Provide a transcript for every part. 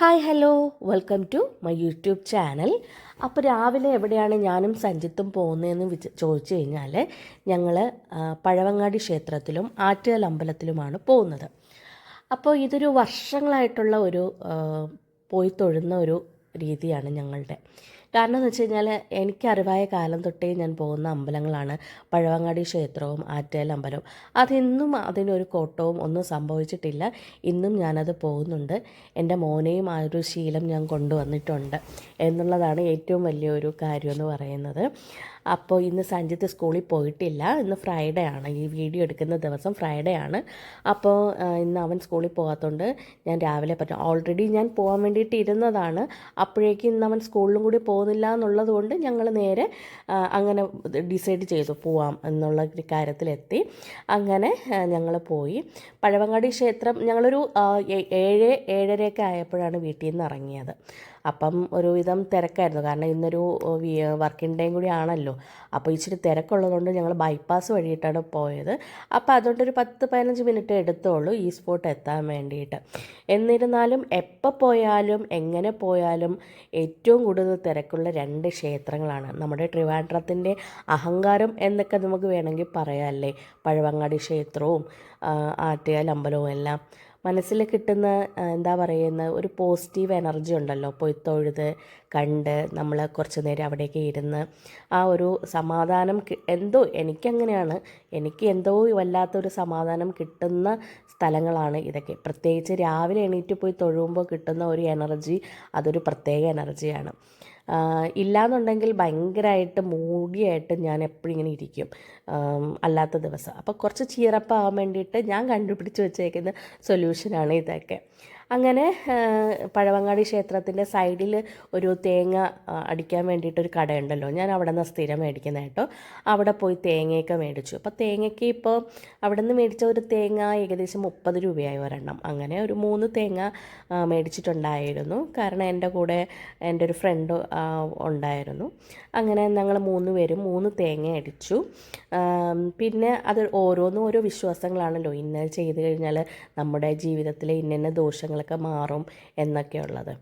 Hi hello. Welcome to my YouTube channel. അപ്പോൾ രാവിലെ എവിടെയാണ് ഞാനും സഞ്ജിത്തും പോകുന്നതെന്ന് വിച ചോദിച്ചു കഴിഞ്ഞാൽ ഞങ്ങൾ പഴവങ്ങാടി ക്ഷേത്രത്തിലും ആറ്റുകൽ അമ്പലത്തിലുമാണ് പോകുന്നത്. അപ്പോൾ ഇതൊരു വർഷങ്ങളായിട്ടുള്ള ഒരു പോയി തൊഴുന്ന ഒരു രീതിയാണ് ഞങ്ങളുടെ. കാരണം എന്ന് വെച്ച് കഴിഞ്ഞാൽ എനിക്കറിവായ കാലം തൊട്ടേ ഞാൻ പോകുന്ന അമ്പലങ്ങളാണ്. പഴവങ്ങാടി ക്ഷേത്രവും ആറ്റേൽ അമ്പലവും. അതിന്നും അതിനൊരു കോട്ടവും ഒന്നും സംഭവിച്ചിട്ടില്ല. ഇന്നും ഞാനത് പോകുന്നുണ്ട്. എന്റെ മോനെയും ആ ഒരു ശീലം ഞാൻ കൊണ്ടുവന്നിട്ടുണ്ട് എന്നുള്ളതാണ് ഏറ്റവും വലിയൊരു കാര്യം എന്ന് പറയുന്നത്. അപ്പോൾ ഇന്ന് സഞ്ജിത്ത് സ്കൂളിൽ പോയിട്ടില്ല. ഇന്ന് ഫ്രൈഡേ ആണ്. ഈ വീഡിയോ എടുക്കുന്ന ദിവസം ഫ്രൈഡേ ആണ്. അപ്പോൾ ഇന്ന് അവൻ സ്കൂളിൽ പോകാത്തതുകൊണ്ട് ഞാൻ രാവിലെ പറ്റും ഓൾറെഡി ഞാൻ പോകാൻ വേണ്ടിയിട്ട് ഇരുന്നതാണ്. അപ്പോഴേക്കും ഇന്ന് അവൻ സ്കൂളിലും കൂടി പോകുന്നില്ല എന്നുള്ളത് കൊണ്ട് ഞങ്ങൾ നേരെ അങ്ങനെ ഡിസൈഡ് ചെയ്തു പോവാം എന്നുള്ള കാര്യത്തിലെത്തി. അങ്ങനെ ഞങ്ങൾ പോയി. പഴവങ്ങാടി ക്ഷേത്രം ഞങ്ങളൊരു ഏഴ് ഏഴരയൊക്കെ ആയപ്പോഴാണ് വീട്ടിൽ നിന്ന് ഇറങ്ങിയത്. അപ്പം ഒരുവിധം തിരക്കായിരുന്നു. കാരണം ഇന്നൊരു വർക്കിംഗ് ഡേയും കൂടി ആണല്ലോ. അപ്പോൾ ഇച്ചിരി തിരക്കുള്ളതുകൊണ്ട് ഞങ്ങൾ ബൈപ്പാസ് വഴിയിട്ടാണ് പോയത്. അപ്പോൾ അതുകൊണ്ട് ഒരു പത്ത് പതിനഞ്ച് മിനിറ്റ് എടുത്തോളൂ ഈ സ്പോട്ട് എത്താൻ വേണ്ടിയിട്ട്. എന്നിരുന്നാലും എപ്പോൾ പോയാലും എങ്ങനെ പോയാലും ഏറ്റവും കൂടുതൽ തിരക്കുള്ള രണ്ട് ക്ഷേത്രങ്ങളാണ്. നമ്മുടെ ട്രിവാൻഡ്രത്തിന്റെ അഹങ്കാരം എന്നൊക്കെ നമുക്ക് വേണമെങ്കിൽ പറയാമല്ലേ പഴവങ്ങാടി ക്ഷേത്രവും ആറ്റുകാൽ അമ്പലവും എല്ലാം. മനസ്സിൽ കിട്ടുന്ന എന്താ പറയുന്ന ഒരു പോസിറ്റീവ് എനർജി ഉണ്ടല്ലോ. പോയി തൊഴുത് കണ്ട് നമ്മൾ കുറച്ച് നേരം അവിടേക്ക് ഇരുന്ന് ആ ഒരു സമാധാനം എന്തോ എനിക്കങ്ങനെയാണ്. എനിക്ക് എന്തോ വല്ലാത്തൊരു സമാധാനം കിട്ടുന്ന സ്ഥലങ്ങളാണ് ഇതൊക്കെ. പ്രത്യേകിച്ച് രാവിലെ എണീറ്റ് പോയി തൊഴുമ്പോൾ കിട്ടുന്ന ഒരു എനർജി അതൊരു പ്രത്യേക എനർജിയാണ് ആ, ഇല്ലാന്നുണ്ടെങ്കിൽ ഭയങ്കരമായിട്ട് മൂടിയായിട്ട് ഞാൻ എപ്പോഴും ഇങ്ങനെ ഇരിക്കും. അല്ലാത്ത ദിവസം. അപ്പോൾ കുറച്ച് ചീറപ്പാകാൻ വേണ്ടിയിട്ട് ഞാൻ കണ്ടുപിടിച്ച് വെച്ചേക്കുന്ന സൊല്യൂഷനാണ് ഇതൊക്കെ. അങ്ങനെ പഴവങ്ങാടി ക്ഷേത്രത്തിന്റെ സൈഡിൽ ഒരു തേങ്ങ അടിക്കാൻ വേണ്ടിയിട്ട് ഒരു കടയുണ്ടല്ലോ. ഞാൻ അവിടെ നിന്ന് സ്ഥിരം മേടിക്കുന്ന കേട്ടോ. അവിടെ പോയി തേങ്ങയൊക്കെ മേടിച്ചു. അപ്പോൾ തേങ്ങയ്ക്ക് ഇപ്പോൾ അവിടെ നിന്ന് മേടിച്ച ഒരു തേങ്ങ ഏകദേശം മുപ്പത് രൂപയായി ഒരെണ്ണം. അങ്ങനെ ഒരു മൂന്ന് തേങ്ങ മേടിച്ചിട്ടുണ്ടായിരുന്നു. കാരണം എന്റെ കൂടെ എന്റെ ഒരു ഫ്രണ്ട് ഉണ്ടായിരുന്നു. അങ്ങനെ ഞങ്ങൾ മൂന്ന് പേരും മൂന്ന് തേങ്ങ അടിച്ചു. പിന്നെ അത് ഓരോന്നും ഓരോ വിശ്വാസങ്ങളാണല്ലോ. ഇന്ന ചെയ്ത് കഴിഞ്ഞാൽ നമ്മുടെ ജീവിതത്തിലെ ഇന്ന ദോഷങ്ങളൊക്കെ മാറും എന്നൊക്കെയുള്ളത്.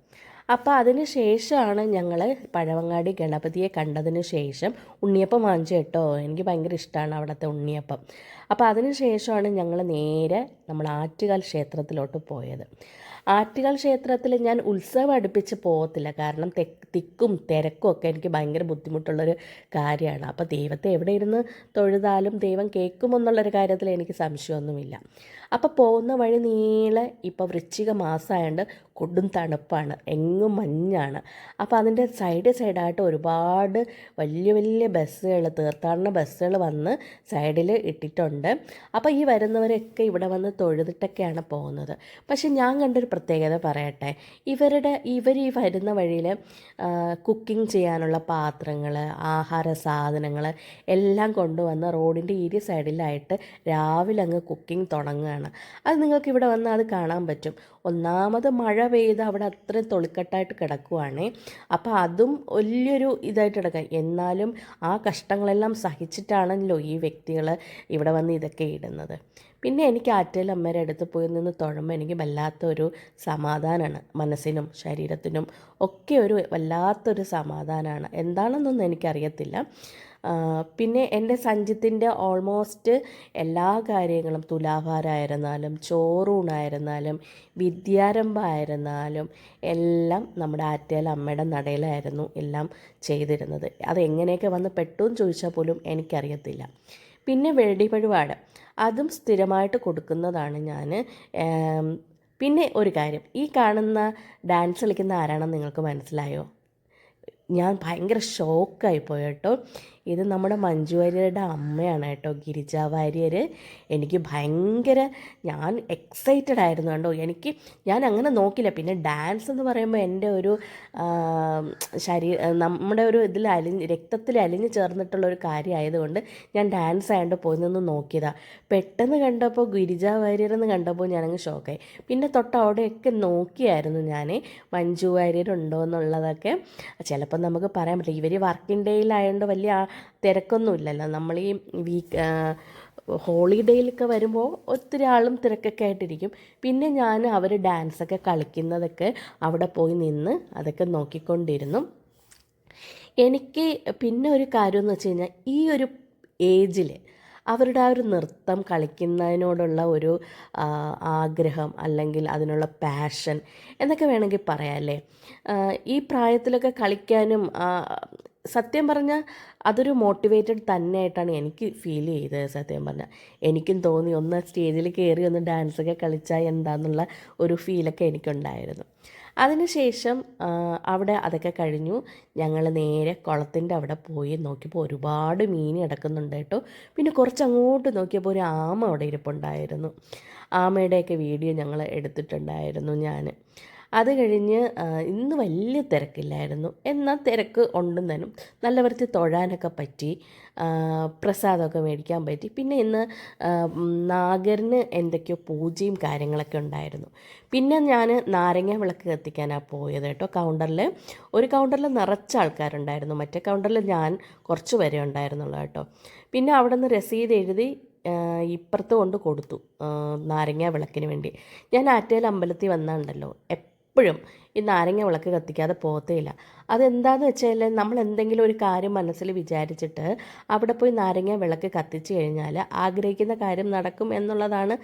അപ്പോൾ അതിന് ശേഷമാണ് ഞങ്ങൾ പഴവങ്ങാടി ഗണപതിയെ കണ്ടതിന് ശേഷം ഉണ്ണിയപ്പം വാങ്ങിച്ചു കേട്ടോ. എനിക്ക് ഭയങ്കര ഇഷ്ടമാണ് അവിടുത്തെ ഉണ്ണിയപ്പം. അപ്പോൾ അതിന് ശേഷമാണ് ഞങ്ങൾ നേരെ നമ്മൾ ആറ്റുകാൽ ക്ഷേത്രത്തിലോട്ട് പോയത്. ആറ്റുകാൽ ക്ഷേത്രത്തിൽ ഞാൻ ഉത്സവം അടുപ്പിച്ച് പോകത്തില്ല. കാരണം തെ തിക്കും തിരക്കും ഒക്കെ എനിക്ക് ഭയങ്കര ബുദ്ധിമുട്ടുള്ളൊരു കാര്യമാണ്. അപ്പോൾ ദൈവത്തെ എവിടെ ഇരുന്ന് തൊഴുതാലും ദൈവം കേൾക്കുമെന്നുള്ളൊരു കാര്യത്തിൽ എനിക്ക് സംശയമൊന്നുമില്ല. അപ്പോൾ പോകുന്ന വഴി നീളെ ഇപ്പോൾ വൃശ്ചിക മാസമായതുകൊണ്ട് കൊടും തണുപ്പാണ്. എങ്ങും മഞ്ഞാണ്. അപ്പോൾ അതിന്റെ സൈഡ് സൈഡായിട്ട് ഒരുപാട് വലിയ വലിയ ബസ്സുകൾ തീർത്ഥാടന ബസ്സുകൾ വന്ന് സൈഡിൽ ഇട്ടിട്ടുണ്ട്. അപ്പോൾ ഈ വരുന്നവരൊക്കെ ഇവിടെ വന്ന് തൊഴുതിട്ടൊക്കെയാണ് പോകുന്നത്. പക്ഷേ ഞാൻ കണ്ടൊരു പ്രത്യേകത പറയട്ടെ. ഇവരുടെ ഇവർ ഈ വരുന്ന വഴിയിൽ കുക്കിംഗ് ചെയ്യാനുള്ള പാത്രങ്ങൾ ആഹാര സാധനങ്ങൾ എല്ലാം കൊണ്ടുവന്ന് റോഡിന്റെ ഇരു സൈഡിലായിട്ട് രാവിലെ അങ്ങ് കുക്കിംഗ് തുടങ്ങുകയാണ്. അത് നിങ്ങൾക്ക് ഇവിടെ വന്നാൽ അത് കാണാൻ പറ്റും. ഒന്നാമത് മഴ പെയ്ത് അവിടെ അത്രയും തൊളിക്കെട്ടായിട്ട് കിടക്കുവാണ്. അപ്പോൾ അതും വലിയൊരു ഇതായിട്ട് കിടക്കുക എന്നാലും ആ കഷ്ടങ്ങളെല്ലാം സഹിച്ചിട്ടാണല്ലോ ഈ വ്യക്തികൾ ഇവിടെ വന്ന് ഇതൊക്കെ ഇടുന്നത്. പിന്നെ എനിക്ക് ആറ്റയിൽ അമ്മയുടെ അടുത്ത് പോയി നിന്ന് തൊഴുമ്പോൾ എനിക്ക് വല്ലാത്തൊരു സമാധാനമാണ് മനസ്സിനും ശരീരത്തിനും ഒക്കെ ഒരു വല്ലാത്തൊരു സമാധാനമാണ് എന്താണെന്നൊന്നും എനിക്കറിയത്തില്ല. പിന്നെ എന്റെ സഞ്ജിത്തിന്റെ ഓൾമോസ്റ്റ് എല്ലാ കാര്യങ്ങളും തുലാഭാരമായിരുന്നാലും ചോറൂണായിരുന്നാലും വിദ്യാരംഭമായിരുന്നാലും എല്ലാം നമ്മുടെ ആറ്റേൽ അമ്മയുടെ നടയിലായിരുന്നു എല്ലാം ചെയ്തിരുന്നത്. അത് എങ്ങനെയൊക്കെ വന്ന് പെട്ടു എന്ന് ചോദിച്ചാൽ പോലും എനിക്കറിയത്തില്ല. പിന്നെ വെടിപഴുപാട് അതും സ്ഥിരമായിട്ട് കൊടുക്കുന്നതാണ് ഞാൻ. പിന്നെ ഒരു കാര്യം ഈ കാണുന്ന ഡാൻസ് കളിക്കുന്ന ആരാണെന്ന് നിങ്ങൾക്ക് മനസ്സിലായോ? ഞാൻ ഭയങ്കര ഷോക്കായി പോയി കേട്ടോ. ഇത് നമ്മുടെ മഞ്ജു വാര്യരുടെ അമ്മയാണ് കേട്ടോ ഗിരിജ വാര്യർ എനിക്ക് ഭയങ്കര ഞാൻ എക്സൈറ്റഡ് ആയിരുന്നു കേട്ടോ എനിക്ക് ഞാൻ അങ്ങനെ നോക്കില്ല. പിന്നെ ഡാൻസ് എന്ന് പറയുമ്പോൾ എന്റെ ഒരു ശരീര നമ്മുടെ ഒരു ഇതിൽ അലിഞ്ഞ് രക്തത്തിൽ അലിഞ്ഞു ചേർന്നിട്ടുള്ള ഒരു കാര്യമായതുകൊണ്ട് ഞാൻ ഡാൻസ് ആയതുകൊണ്ട് പോയി നിന്ന് നോക്കിയതാണ് പെട്ടെന്ന് കണ്ടപ്പോൾ ഗിരിജ വാര്യർ എന്ന് കണ്ടപ്പോൾ ഞാനങ്ങ് ഷോക്കായി. പിന്നെ തൊട്ട് അവിടെയൊക്കെ നോക്കിയായിരുന്നു ഞാൻ മഞ്ജു വാര്യർ ഉണ്ടോ എന്നുള്ളതൊക്കെ. ചിലപ്പോൾ നമുക്ക് പറയാൻ പറ്റില്ല. ഇവർ വർക്കിംഗ് ഡേയിലായതുകൊണ്ട് വലിയ തിരക്കൊന്നും ഇല്ലല്ലോ നമ്മൾ ഈ വീക്ക് ഹോളിഡേയിലൊക്കെ വരുമ്പോൾ ഒത്തിരി ആളും തിരക്കൊക്കെ ആയിട്ടിരിക്കും. പിന്നെ ഞാൻ അവർ ഡാൻസൊക്കെ കളിക്കുന്നതൊക്കെ അവിടെ പോയി നിന്ന് അതൊക്കെ നോക്കിക്കൊണ്ടിരുന്നു. എനിക്ക് പിന്നെ ഒരു കാര്യം എന്ന് വെച്ച് കഴിഞ്ഞാൽ ഈ ഒരു ഏജിൽ അവരുടെ ആ ഒരു നൃത്തം കളിക്കുന്നതിനോടുള്ള ഒരു ആഗ്രഹം അല്ലെങ്കിൽ അതിനുള്ള പാഷൻ എന്നൊക്കെ വേണമെങ്കിൽ പറയാമല്ലേ ഈ പ്രായത്തിലൊക്കെ കളിക്കാനും സത്യം പറഞ്ഞാൽ അതൊരു മോട്ടിവേറ്റഡ് തന്നെയായിട്ടാണ് എനിക്ക് ഫീൽ ചെയ്തത് സത്യം പറഞ്ഞാൽ. എനിക്കും തോന്നി ഒന്ന് സ്റ്റേജിൽ കയറി ഒന്ന് ഡാൻസൊക്കെ കളിച്ചാൽ എന്താന്നുള്ള ഒരു ഫീലൊക്കെ എനിക്കുണ്ടായിരുന്നു. അതിനുശേഷം അവിടെ അതൊക്കെ കഴിഞ്ഞു. ഞങ്ങൾ നേരെ കുളത്തിന്റെ അവിടെ പോയി നോക്കിയപ്പോൾ ഒരുപാട് മീൻ കിടക്കുന്നുണ്ട് കേട്ടോ. പിന്നെ കുറച്ച് അങ്ങോട്ട് നോക്കിയപ്പോൾ ഒരു ആമ അവിടെ ഇരിപ്പുണ്ടായിരുന്നു. ആമയുടെയൊക്കെ വീഡിയോ ഞങ്ങൾ എടുത്തിട്ടുണ്ടായിരുന്നു ഞാൻ അത് കഴിഞ്ഞ് ഇന്ന് വലിയ തിരക്കില്ലായിരുന്നു. എന്നാൽ തിരക്ക് ഉണ്ടെന്നും നല്ല വൃത്തി തൊഴാനൊക്കെ പറ്റി പ്രസാദമൊക്കെ മേടിക്കാൻ പറ്റി. പിന്നെ ഇന്ന് നാഗറിന് എന്തൊക്കെയോ പൂജയും കാര്യങ്ങളൊക്കെ ഉണ്ടായിരുന്നു. പിന്നെ ഞാൻ നാരങ്ങ വിളക്ക് കത്തിക്കാനാണ് പോയത് കേട്ടോ കൗണ്ടറിൽ ഒരു കൗണ്ടറിൽ നിറച്ച ആൾക്കാരുണ്ടായിരുന്നു. മറ്റേ കൗണ്ടറിൽ ഞാൻ കുറച്ച് പേരെ ഉണ്ടായിരുന്നുള്ളൂ കേട്ടോ. പിന്നെ അവിടെ നിന്ന് രസീത് എഴുതി ഇപ്പുറത്ത് കൊണ്ട് കൊടുത്തു നാരങ്ങ വിളക്കിന് വേണ്ടി. ഞാൻ ആറ്റേൽ അമ്പലത്തിൽ വന്നാണ്ടല്ലോ എപ്പോഴും ഈ നാരങ്ങ വിളക്ക് കത്തിക്കാതെ പോകത്തേയില്ല. അതെന്താന്ന് വെച്ചാൽ നമ്മൾ എന്തെങ്കിലും ഒരു കാര്യം മനസ്സിൽ വിചാരിച്ചിട്ട് അവിടെ പോയി നാരങ്ങ വിളക്ക് കത്തിച്ചു കഴിഞ്ഞാൽ ആഗ്രഹിക്കുന്ന കാര്യം നടക്കും എന്നുള്ളതാണ്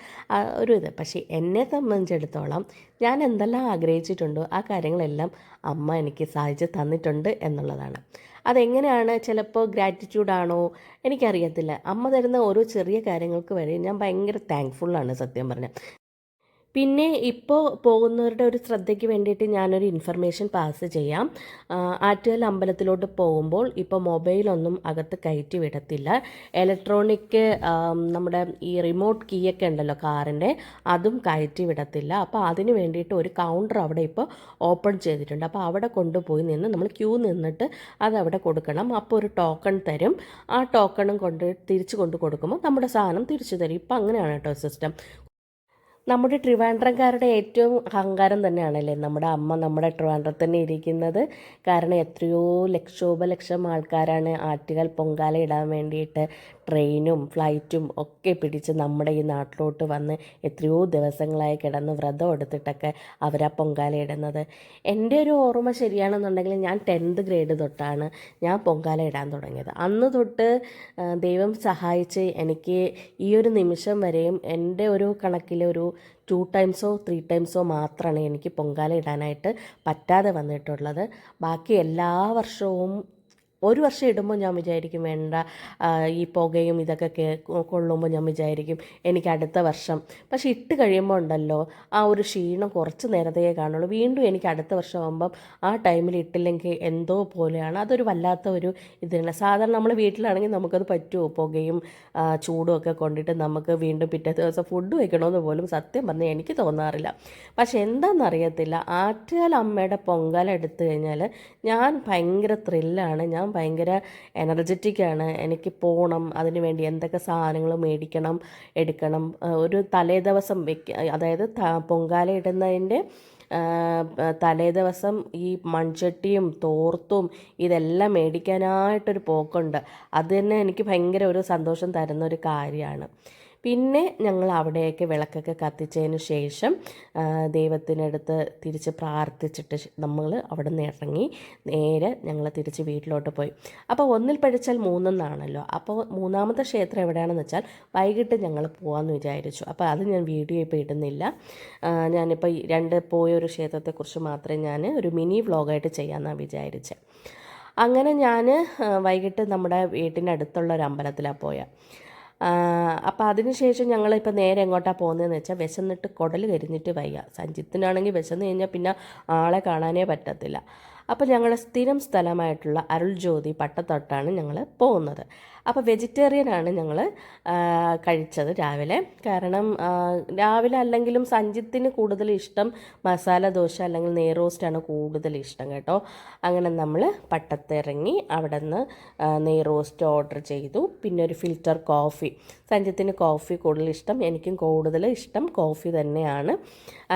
ഒരു ഇത്. പക്ഷേ എന്നെ സംബന്ധിച്ചിടത്തോളം ഞാൻ എന്തെല്ലാം ആഗ്രഹിച്ചിട്ടുണ്ടോ ആ കാര്യങ്ങളെല്ലാം അമ്മ എനിക്ക് സാധിച്ച് തന്നിട്ടുണ്ട് എന്നുള്ളതാണ്. അതെങ്ങനെയാണ് ചിലപ്പോൾ ഗ്രാറ്റിറ്റ്യൂഡാണോ എനിക്കറിയത്തില്ല. അമ്മ തരുന്ന ഓരോ ചെറിയ കാര്യങ്ങൾക്ക് വരെ ഞാൻ ഭയങ്കര താങ്ക്ഫുള്ളാണ് സത്യം പറഞ്ഞാൽ പിന്നെ ഇപ്പോൾ പോകുന്നവരുടെ ഒരു ശ്രദ്ധയ്ക്ക് വേണ്ടിയിട്ട് ഞാനൊരു ഇൻഫർമേഷൻ പാസ് ചെയ്യാം. ആറ്റുകാൽ അമ്പലത്തിലോട്ട് പോകുമ്പോൾ ഇപ്പോൾ മൊബൈലൊന്നും അകത്ത് കയറ്റി വിടത്തില്ല. ഇലക്ട്രോണിക് നമ്മുടെ ഈ റിമോട്ട് കീയൊക്കെ ഉണ്ടല്ലോ കാറിന്റെ അതും കയറ്റി വിടത്തില്ല. അപ്പോൾ അതിന് വേണ്ടിയിട്ട് ഒരു കൗണ്ടർ അവിടെ ഇപ്പോൾ ഓപ്പൺ ചെയ്തിട്ടുണ്ട്. അപ്പോൾ അവിടെ കൊണ്ടുപോയി നിന്ന് നമ്മൾ ക്യൂ നിന്നിട്ട് അതവിടെ കൊടുക്കണം. അപ്പോൾ ഒരു ടോക്കൺ തരും. ആ ടോക്കണും കൊണ്ട് തിരിച്ചു കൊണ്ട് കൊടുക്കുമ്പോൾ നമ്മുടെ സാധനം തിരിച്ചു തരും. ഇപ്പം അങ്ങനെയാണ് കേട്ടോ സിസ്റ്റം നമ്മുടെ ട്രിവാൻഡ്രംകാരുടെ ഏറ്റവും അഹങ്കാരം തന്നെയാണല്ലേ? നമ്മുടെ അമ്മ നമ്മുടെ ട്രിവാൻഡ്രത്ത് തന്നെ ഇരിക്കുന്നത്. കാരണം എത്രയോ ലക്ഷോപലക്ഷം ആൾക്കാരാണ് ആറ്റുകാൽ പൊങ്കാല ഇടാൻ വേണ്ടിയിട്ട് ട്രെയിനും ഫ്ലൈറ്റും ഒക്കെ പിടിച്ച് നമ്മുടെ ഈ നാട്ടിലോട്ട് വന്ന് എത്രയോ ദിവസങ്ങളായി കിടന്ന് വ്രതം എടുത്തിട്ടൊക്കെ അവരാ പൊങ്കാലയിടുന്നത് എന്റെ ഒരു ഓർമ്മ ശരിയാണെന്നുണ്ടെങ്കിൽ ഞാൻ ടെൻത്ത് ഗ്രേഡ് തൊട്ടാണ് ഞാൻ പൊങ്കാല ഇടാൻ തുടങ്ങിയത്. അന്ന് തൊട്ട് ദൈവം സഹായിച്ച് എനിക്ക് ഈ ഒരു നിമിഷം വരെയും എന്റെ ഒരു കണക്കിലെ ഒരു ടു ടൈംസോ ത്രീ ടൈംസോ മാത്രമാണ് എനിക്ക് പൊങ്കാല ഇടാനായിട്ട് പറ്റാതെ വന്നിട്ടുള്ളത്. ബാക്കി എല്ലാ വർഷവും ഒരു വർഷം ഇടുമ്പോൾ ഞാൻ വിചാരിക്കും വേണ്ട ഈ പുകയും ഇതൊക്കെ കേ കൊള്ളുമ്പോൾ ഞാൻ വിചാരിക്കും എനിക്ക് അടുത്ത വർഷം. പക്ഷേ ഇട്ട് കഴിയുമ്പോൾ ഉണ്ടല്ലോ ആ ഒരു ക്ഷീണം കുറച്ച് നേരത്തേ കാണുള്ളൂ. വീണ്ടും എനിക്ക് അടുത്ത വർഷം ആകുമ്പം ആ ടൈമിൽ ഇട്ടില്ലെങ്കിൽ എന്തോ പോലെയാണ്. അതൊരു വല്ലാത്ത ഒരു ഇതാണ്. സാധാരണ നമ്മൾ വീട്ടിലാണെങ്കിൽ നമുക്കത് പറ്റുമോ? പുകയും ചൂടും ഒക്കെ കൊണ്ടിട്ട് നമുക്ക് വീണ്ടും പിറ്റേ ദിവസം ഫുഡ് വയ്ക്കണമെന്ന് പോലും സത്യം പറഞ്ഞാൽ എനിക്ക് തോന്നാറില്ല. പക്ഷെ എന്താണെന്നറിയത്തില്ല ആറ്റുകാൽ അമ്മയുടെ പൊങ്കാല എടുത്തു കഴിഞ്ഞാൽ ഞാൻ ഭയങ്കര ത്രില്ലാണ് ഞാൻ ഭയങ്കര എനർജറ്റിക്കാണ് എനിക്ക് പോകണം അതിന് വേണ്ടി എന്തൊക്കെ സാധനങ്ങൾ മേടിക്കണം എടുക്കണം. ഒരു തലേ ദിവസം വെക്ക അതായത് പൊങ്കാല ഇടുന്നതിന്റെ തലേ ദിവസം ഈ മൺചട്ടിയും തോർത്തും ഇതെല്ലാം മേടിക്കാനായിട്ടൊരു പോക്കുണ്ട്. അത് തന്നെ എനിക്ക് ഭയങ്കര ഒരു സന്തോഷം തരുന്ന ഒരു കാര്യമാണ്. പിന്നെ ഞങ്ങൾ അവിടെയൊക്കെ വിളക്കൊക്കെ കത്തിച്ചതിന് ശേഷം ദൈവത്തിനടുത്ത് തിരിച്ച് പ്രാർത്ഥിച്ചിട്ട് നമ്മൾ അവിടെ നിന്ന് ഇറങ്ങി നേരെ ഞങ്ങൾ തിരിച്ച് വീട്ടിലോട്ട് പോയി. അപ്പോൾ ഒന്നിൽ പഠിച്ചാൽ മൂന്നെന്നാണല്ലോ അപ്പോൾ മൂന്നാമത്തെ ക്ഷേത്രം എവിടെയാണെന്ന് വെച്ചാൽ വൈകിട്ട് ഞങ്ങൾ പോകാമെന്ന് വിചാരിച്ചു. അപ്പോൾ അത് ഞാൻ വീഡിയോ ഇപ്പോൾ ഇടുന്നില്ല. ഞാനിപ്പോൾ രണ്ട് പോയ ഒരു ക്ഷേത്രത്തെക്കുറിച്ച് മാത്രമേ ഞാൻ ഒരു മിനി വ്ളോഗായിട്ട് ചെയ്യാമെന്നാണ് വിചാരിച്ചത് അങ്ങനെ ഞാൻ വൈകിട്ട് നമ്മുടെ വീട്ടിനടുത്തുള്ള ഒരു അമ്പലത്തിലാണ് പോയത്. അപ്പോൾ അതിനുശേഷം ഞങ്ങളിപ്പോൾ നേരെ എങ്ങോട്ടാണ് പോകുന്നതെന്ന് വെച്ചാൽ വിശന്നിട്ട് കുടൽ കരിഞ്ഞിട്ട് വയ്യ. സഞ്ജിത്തിനാണെങ്കിൽ വിശന്ന് കഴിഞ്ഞാൽ പിന്നെ ആളെ കാണാനേ പറ്റത്തില്ല. അപ്പോൾ ഞങ്ങളുടെ സ്ഥിരം സ്ഥലമായിട്ടുള്ള അരുൾ ജ്യോതി പട്ടത്തൊട്ടാണ് ഞങ്ങൾ പോകുന്നത്. അപ്പോൾ വെജിറ്റേറിയനാണ് ഞങ്ങൾ കഴിച്ചത് രാവിലെ. കാരണം രാവിലെ അല്ലെങ്കിലും സഞ്ജിത്തിന് കൂടുതൽ ഇഷ്ടം മസാല ദോശ അല്ലെങ്കിൽ നെയ്റോസ്റ്റാണ് കൂടുതൽ ഇഷ്ടം കേട്ടോ. അങ്ങനെ നമ്മൾ പട്ടത്തിറങ്ങി അവിടെ നിന്ന് നെയ്റോസ്റ്റ് ഓർഡർ ചെയ്തു. പിന്നെ ഒരു ഫിൽറ്റർ കോഫി സഞ്ജിത്തിന് കോഫി കൂടുതൽ ഇഷ്ടം എനിക്കും കൂടുതൽ ഇഷ്ടം കോഫി തന്നെയാണ്.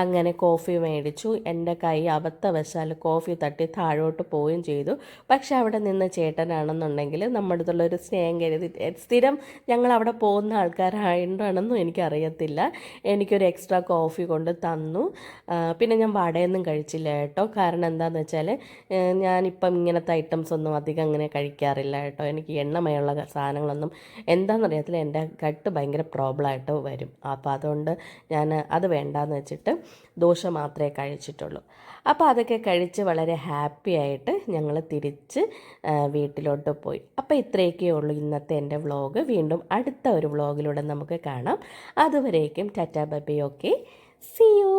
അങ്ങനെ കോഫി മേടിച്ചു. എന്റെ കൈ അബദ്ധവശാൽ കോഫി തട്ടി താഴോട്ട് പോവുകയും ചെയ്തു. പക്ഷെ അവിടെ നിന്ന് ചേട്ടനാണെന്നുണ്ടെങ്കിൽ നമ്മുടെ അടുത്തുള്ള ഒരു സ്നേഹം കരുതി. സ്ഥിരം ഞങ്ങൾ അവിടെ പോകുന്ന ആൾക്കാരായതുകൊണ്ടാണെന്നും എനിക്കറിയത്തില്ല. എനിക്കൊരു എക്സ്ട്രാ കോഫി കൊണ്ട് തന്നു. പിന്നെ ഞാൻ വടയൊന്നും കഴിച്ചില്ല കേട്ടോ. കാരണം എന്താണെന്ന് വെച്ചാൽ ഞാനിപ്പം ഇങ്ങനത്തെ ഐറ്റംസ് ഒന്നും അധികം അങ്ങനെ കഴിക്കാറില്ല കേട്ടോ. എനിക്ക് എണ്ണമയുള്ള സാധനങ്ങളൊന്നും എന്താണെന്നറിയത്തില്ല എന്റെ കട്ട് ഭയങ്കര പ്രോബ്ലമായിട്ട് വരും. അപ്പോൾ അതുകൊണ്ട് ഞാൻ അത് വേണ്ടാന്ന് വെച്ചിട്ട് ദോശ മാത്രമേ കഴിച്ചിട്ടുള്ളൂ. അപ്പോൾ അതൊക്കെ കഴിച്ച് വളരെ ഹാപ്പി ആയിട്ട് ഞങ്ങൾ തിരിച്ച് വീട്ടിലോട്ട് പോയി. അപ്പോൾ ഇത്രയൊക്കെ ഉള്ളൂ ഇന്നത്തെ എന്റെ വ്ളോഗ് വീണ്ടും അടുത്ത ഒരു വ്ളോഗിലൂടെ നമുക്ക് കാണാം. അതുവരേക്കും tata Bobby okay see U